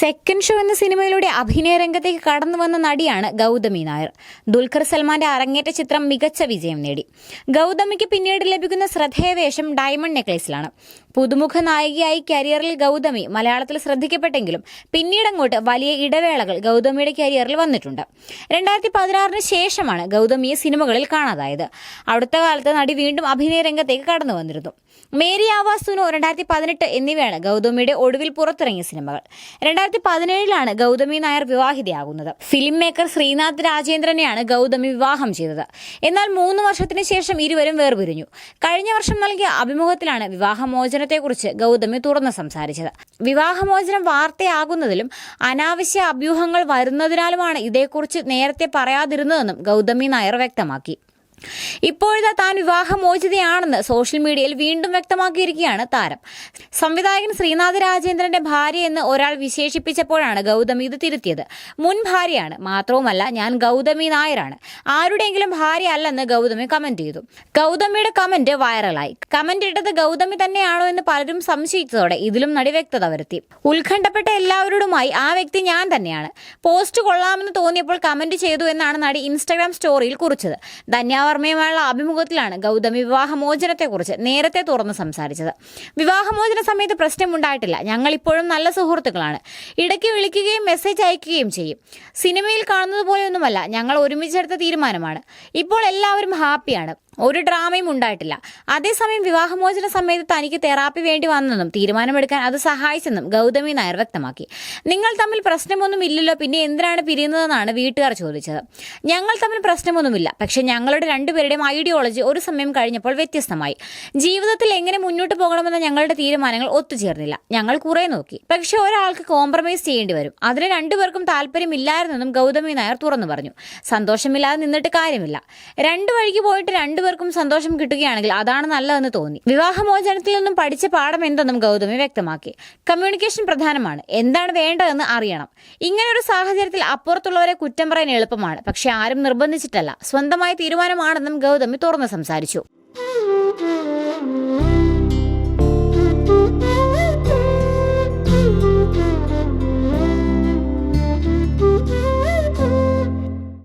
Second show എന്ന സിനിമയിലൂടെ അഭിനയ രംഗത്തേക്ക് കടന്നു വന്ന നടിയാണ് ഗൗതമി നായർ. ദുൽഖർ സൽമാന്റെ അരങ്ങേറ്റ ചിത്രം മികച്ച വിജയം നേടി. ഗൗതമിക്ക് പിന്നീട് ലഭിക്കുന്ന ശ്രദ്ധേയവേഷം ഡയമണ്ട് നെക്ലേസിലാണ്. പുതുമുഖ നായികയായി കരിയറിൽ ഗൗതമി മലയാളത്തിൽ ശ്രദ്ധിക്കപ്പെട്ടെങ്കിലും പിന്നീട് അങ്ങോട്ട് വലിയ ഇടവേളകൾ ഗൗതമിയുടെ കരിയറിൽ വന്നിട്ടുണ്ട്. രണ്ടായിരത്തി പതിനാറിന് ശേഷമാണ് ഗൗതമിയെ സിനിമകളിൽ കാണാതായത്. അടുത്ത കാലത്ത് നടി വീണ്ടും അഭിനയ രംഗത്തേക്ക് കടന്നു വന്നിരുന്നു. മേരി ആവാസ് സുനോ രണ്ടായിരത്തി പതിനെട്ട് എന്നിവയാണ് ഗൗതമിയുടെ ഒടുവിൽ പുറത്തിറങ്ങിയ സിനിമകൾ. രണ്ടായിരത്തി പതിനേഴിലാണ് ഗൗതമി നായർ വിവാഹിതയാകുന്നത്. ഫിലിം മേക്കർ ശ്രീനാഥ് രാജേന്ദ്രനെയാണ് ഗൗതമി വിവാഹം ചെയ്തത്. എന്നാൽ മൂന്ന് വർഷത്തിന് ശേഷം ഇരുവരും വേർപിരിഞ്ഞു. കഴിഞ്ഞ വർഷം നൽകിയ അഭിമുഖത്തിലാണ് വിവാഹമോചനത്തെക്കുറിച്ച് ഗൗതമി തുറന്ന് സംസാരിച്ചത്. വിവാഹമോചനം വാർത്തയാകുന്നതിലും അനാവശ്യ അഭ്യൂഹങ്ങൾ വരുന്നതിനാലുമാണ് ഇതേക്കുറിച്ച് നേരത്തെ പറയാതിരുന്നതെന്നും ഗൗതമി നായർ വ്യക്തമാക്കി. ഇപ്പോഴത്തെ താൻ വിവാഹമോചിതയാണെന്ന് സോഷ്യൽ മീഡിയയിൽ വീണ്ടും വ്യക്തമാക്കിയിരിക്കുകയാണ് താരം. സംവിധായകൻ ശ്രീനാഥ് രാജേന്ദ്രന്റെ ഭാര്യ എന്ന് ഒരാൾ വിശേഷിപ്പിച്ചപ്പോഴാണ് ഗൗതമി ഇത് തിരുത്തിയത്. മുൻ ഭാര്യയാണ്. മാത്രവുമല്ല ഞാൻ ഗൗതമി നായരാണ്. ആരുടെയെങ്കിലും ഭാര്യ അല്ലെന്ന് ഗൗതമി കമന്റ് ചെയ്തു. ഗൗതമിയുടെ കമന്റ് വൈറലായി. കമന്റ് ഇട്ടത് ഗൗതമി തന്നെയാണോ എന്ന് പലരും സംശയിച്ചതോടെ ഇതിലും നടി വ്യക്തത വരുത്തി. ഉത്കണ്ഠപ്പെട്ട എല്ലാവരോടുമായി ആ വ്യക്തി ഞാൻ തന്നെയാണ്. പോസ്റ്റ് കൊള്ളാമെന്ന് തോന്നിയപ്പോൾ കമന്റ് ചെയ്തു എന്നാണ് നടി ഇൻസ്റ്റാഗ്രാം സ്റ്റോറിയിൽ കുറിച്ചത്. ധന്യാവർമ്മയുമായുള്ള അഭിമുഖത്തിലാണ് ഗൗതമി വിവാഹമോചനത്തെക്കുറിച്ച് നേരത്തെ തുറന്ന് സംസാരിച്ചത്. വിവാഹമോചന സമയത്ത് പ്രശ്നമുണ്ടായിട്ടില്ല ഞങ്ങൾ ഇപ്പോഴും നല്ല സുഹൃത്തുക്കളാണ്. ഇടയ്ക്ക് വിളിക്കുകയും മെസ്സേജ് അയക്കുകയും ചെയ്യും. സിനിമയിൽ കാണുന്നത് പോലെയൊന്നുമല്ല ഞങ്ങൾ ഒരുമിച്ചെടുത്ത തീരുമാനമാണ്. ഇപ്പോൾ എല്ലാവരും ഹാപ്പിയാണ്. ഒരു ഡ്രാമയും ഉണ്ടായിട്ടില്ല. അതേസമയം വിവാഹമോചന സമയത്ത് തനിക്ക് തെറാപ്പി വേണ്ടി വന്നെന്നും തീരുമാനമെടുക്കാൻ അത് സഹായിച്ചെന്നും ഗൗതമി നായർ വ്യക്തമാക്കി. നിങ്ങൾ തമ്മിൽ പ്രശ്നമൊന്നും ഇല്ലല്ലോ. പിന്നെ എന്തിനാണ് പിരിയുന്നതെന്നാണ് വീട്ടുകാർ ചോദിച്ചത്. ഞങ്ങൾ തമ്മിൽ പ്രശ്നമൊന്നുമില്ല. പക്ഷെ ഞങ്ങളുടെ രണ്ടുപേരുടെയും ഐഡിയോളജി ഒരു സമയം കഴിഞ്ഞപ്പോൾ വ്യത്യസ്തമായി. ജീവിതത്തിൽ എങ്ങനെ മുന്നോട്ട് പോകണമെന്ന ഞങ്ങളുടെ തീരുമാനങ്ങൾ ഒത്തുചേർന്നില്ല. ഞങ്ങൾ കുറെ നോക്കി. പക്ഷെ ഒരാൾക്ക് കോംപ്രമൈസ് ചെയ്യേണ്ടി വരും. അതിന് രണ്ടുപേർക്കും താല്പര്യമില്ലായിരുന്നെന്നും ഗൗതമി നായർ തുറന്നു പറഞ്ഞു. സന്തോഷമില്ലാതെ നിന്നിട്ട് കാര്യമില്ല. രണ്ടു വഴിക്ക് പോയിട്ട് രണ്ടുപേർക്കും സന്തോഷം കിട്ടുകയാണെങ്കിൽ അതാണ് നല്ലതെന്ന് തോന്നി. വിവാഹമോചനത്തിൽ നിന്നും പഠിച്ച പാഠം എന്തെന്നും ഗൗതമി വ്യക്തമാക്കി. കമ്മ്യൂണിക്കേഷൻ പ്രധാനമാണ്. എന്താണ് വേണ്ടതെന്ന് അറിയണം. ഇങ്ങനെ ഒരു സാഹചര്യത്തിൽ അപ്പുറത്തുള്ളവരെ കുറ്റം പറയാൻ എളുപ്പമാണ്. പക്ഷെ ആരും നിർബന്ധിച്ചിട്ടല്ല. സ്വന്തമായ തീരുമാനമാണെന്നും ഗൗതമി തുറന്ന് സംസാരിച്ചു.